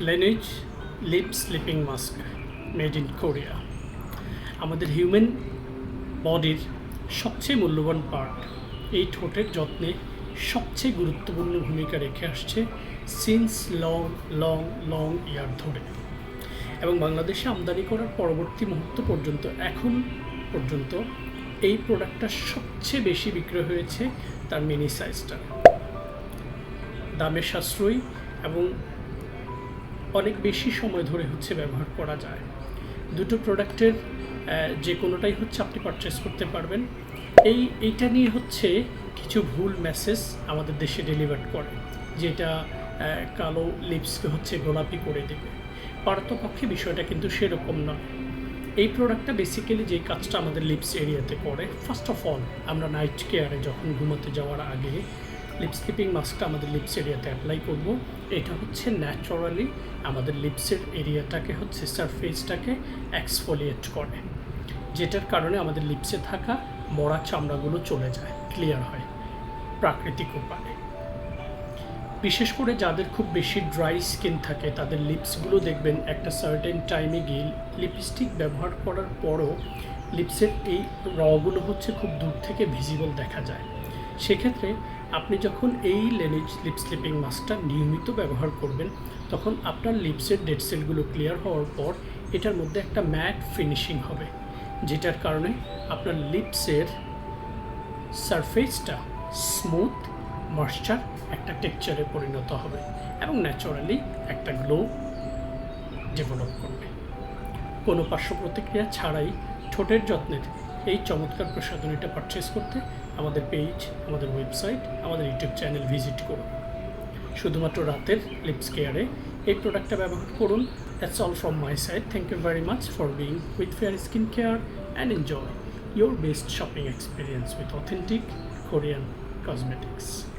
Laneige lip sleeping mask made in Korea আমাদের human বডির সবচেয়ে মূল্যবান পার্ট এই ঠোঁটের যত্নে সবচেয়ে গুরুত্বপূর্ণ ভূমিকা রেখে আসছে since long long long year ধরে। এবং বাংলাদেশে আমদানি করার পরবর্তী মুহূর্ত পর্যন্ত, এখন পর্যন্ত এই প্রোডাক্টটা সবচেয়ে বেশি বিক্রয় হয়েছে তার মিনি সাইজটা দামের সাশ্রয়ী এবং অনেক বেশি সময় ধরে হচ্ছে ব্যবহার করা যায়। দুটো প্রোডাক্টের যে কোনোটাই হচ্ছে আপনি পারচেস করতে পারবেন। এই, এইটা নিয়ে হচ্ছে কিছু ভুল মেসেজ আমাদের দেশে ডেলিভার করে যেটা কালো লিপসকে হচ্ছে গোলাপি করে দেবে। পার্থপক্ষে বিষয়টা কিন্তু সেরকম নয়। এই প্রোডাক্টটা বেসিক্যালি যে কাজটা আমাদের লিপস এরিয়াতে করে ফার্স্ট অফ অল আমরা নাইট কেয়ারে যখন ঘুমোতে যাওয়ার আগে লিপ স্লিপিং মাস্কটা আমাদের লিপস এরিয়াতে অ্যাপ্লাই করব। এটা হচ্ছে ন্যাচারালি আমাদের লিপসের এরিয়াটাকে হচ্ছে সারফেসটাকে এক্সফোলিয়েট করে, যেটার কারণে আমাদের লিপসে থাকা মরা চামড়াগুলো চলে যায় ক্লিয়ার হয় প্রাকৃতিক উপায়ে। বিশেষ করে যাদের খুব বেশি ড্রাই স্কিন থাকে, তাদের লিপসগুলো দেখবেন একটা সার্টেন টাইমে গিয়ে লিপস্টিক ব্যবহার করার পরও লিপসের এই রগুলো হচ্ছে খুব দূর থেকে ভিজিবল দেখা যায়। সেক্ষেত্রে আপনি যখন এই লেনিজ লিপ স্লিপিং মাস্কটা নিয়মিত ব্যবহার করবেন, তখন আপনার লিপসের ডেড সেলগুলো ক্লিয়ার হওয়ার পর এটার মধ্যে একটা ম্যাট ফিনিশিং হবে, যেটার কারণে আপনার লিপসের সারফেসটা স্মুথ, ময়শ্চার একটা টেক্সচারে পরিণত হবে এবং ন্যাচারালি একটা গ্লো ডেভেলপ করবে। কোনো পার্শ্ব প্রতিক্রিয়া ছাড়াই ঠোঁটের যত্নের এই চমৎকার প্রসাধনীটা পারচেস করতে আমাদের পেজ আমাদের ওয়েবসাইট আমাদের ইউটিউব চ্যানেল ভিজিট করুন। শুধুমাত্র রাতের লিপস কেয়ারে এই প্রোডাক্টটা ব্যবহার করুন। That's all from my side thank you very much for being with fair skin care and enjoy your best shopping experience with authentic Korean cosmetics.